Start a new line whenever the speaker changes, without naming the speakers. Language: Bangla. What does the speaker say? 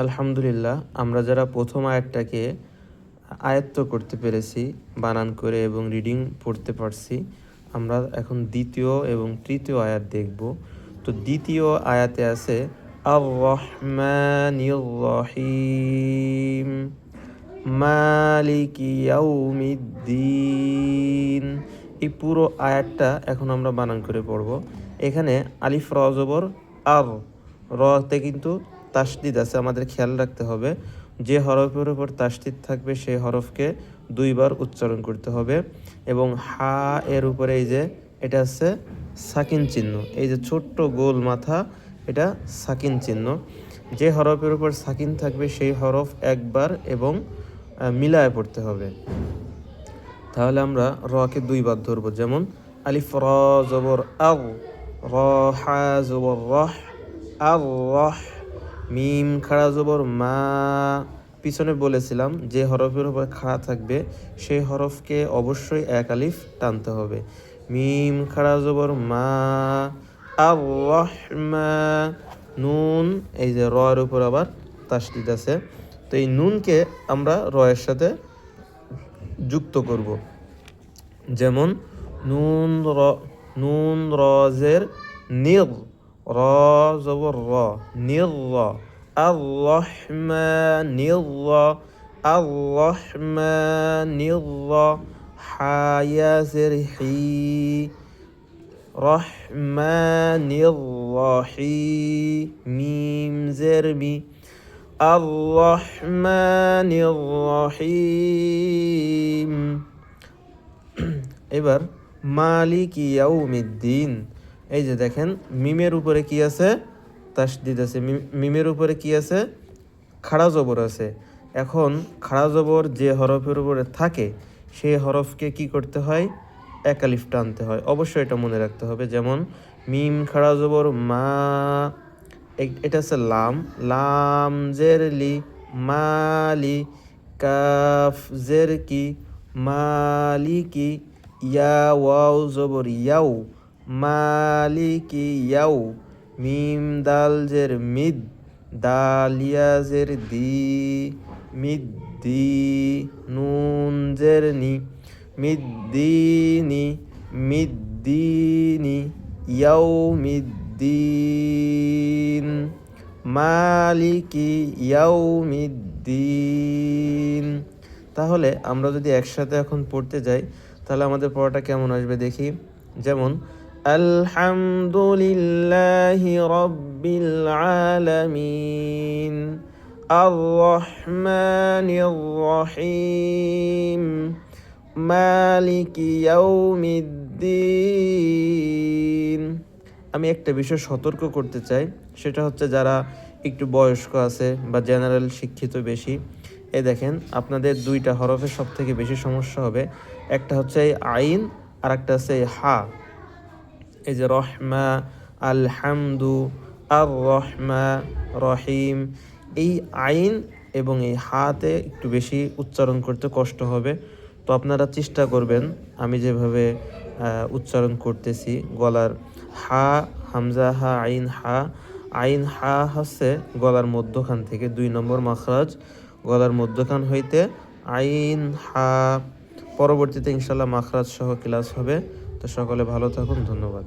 আলহামদুলিল্লাহ, আমরা যারা প্রথম আয়াতটাকে আয়ত্ত করতে পেরেছি, বানান করে এবং রিডিং পড়তে পারছি, আমরা এখন দ্বিতীয় এবং তৃতীয় আয়াত দেখব। তো দ্বিতীয় আয়াতে আছে এই পুরো আয়াতটা এখন আমরা বানান করে পড়ব। এখানে আলিফ র জবর আর রতে কিন্তু তাসদিদ আছে, আমাদের খেয়াল রাখতে হবে। যে হরফের উপর তাসদিদ থাকবে, সেই হরফকে দুইবার উচ্চারণ করতে হবে। এবং হা এর উপরে এই যে, এটা আছে সাকিন চিহ্ন। এই যে ছোট্ট গোল মাথা, এটা সাকিন চিহ্ন। যে হরফের উপর সাকিন থাকবে, সেই হরফ একবার এবং মিলায় পড়তে হবে। তাহলে আমরা রকে দুইবার ধরবো। যেমন, আলিফ, র, জবর, আও। র, হা, জবর, রহ আর রহ। মিম, খাড়া জবর, মা। পিছনে বলেছিলাম যে হরফের উপর খাড়া থাকবে, সেই হরফকে অবশ্যই এক আলিফ টানতে হবে। মিম, খাড়া জবর, মা। নুন, এই যে র এর উপর আবার তাসদিদ আছে। তো এই নুনকে আমরা রয়ের সাথে যুক্ত করব। যেমন নুন র, নুন রজের নির। را زبر را نر الرحمن الر الرحمن الر حيا سرحي رحمن الرحيم ميم زربي الرحمن الرحيم إبر مالك يوم الدين এই যে দেখেন, মিমের উপরে কি আছে? তাসদিদ আছে। মিম- মিমের উপরে কি আছে? খাড়া জবর আছে। এখন খাড়া জবর যে হরফের উপরে থাকে সেই হরফকে কি করতে হয়? একালিফ টানতে হয়। অবশ্যই এটা মনে রাখতে হবে। যেমন, মিম, খাড়া জবর, মা এটা হচ্ছে লাম। লাম, জের, লি মালি কাফ, জের, কি মালিকি ইয়া ওয়াও, জবর, ইয়াও। মালিকি ইয়াও মিম দাল জের মিদ দালিয়া জের দি, মিদ দি, নুন জের নি মিদ্দিনি মিদ্দিনি ইয়াউমিদ্দিন মালিকি ইয়াউমিদ্দিন তাহলে আমরা যদি একসাথে এখন পড়তে যাই, তাহলে আমাদের পড়াটা কেমন আসবে দেখি। যেমন আলহামদুলিল্লাহি রব্বিল আলামিন। আর রহমানির আমি একটা বিষয় সতর্ক করতে চাই, সেটা হচ্ছে যারা একটু বয়স্ক আছে বা জেনারেল শিক্ষিত বেশি, এ দেখেন আপনাদের দুইটা হরফের সব থেকে বেশি সমস্যা হবে। একটা হচ্ছে এই আইন আর একটা হচ্ছে এই হা। এই যে রহমা আলহামদু আর রহমা। রহিম এই আইন এবং এই হাতে একটু বেশি উচ্চারণ করতে কষ্ট হবে। তো আপনারা চেষ্টা করবেন, আমি যেভাবে উচ্চারণ করতেছি, গলার হা, হামজা, হা, আইন হা। আইন, হা হচ্ছে গলার মধ্যখান থেকে দুই নম্বর মাখরাজ। গলার মধ্যখান হইতে আইন, হা, পরবর্তীতে ইনশাল্লাহ মাখরাজ সহ ক্লাস হবে। তো সকলে ভালো থাকুন ধন্যবাদ।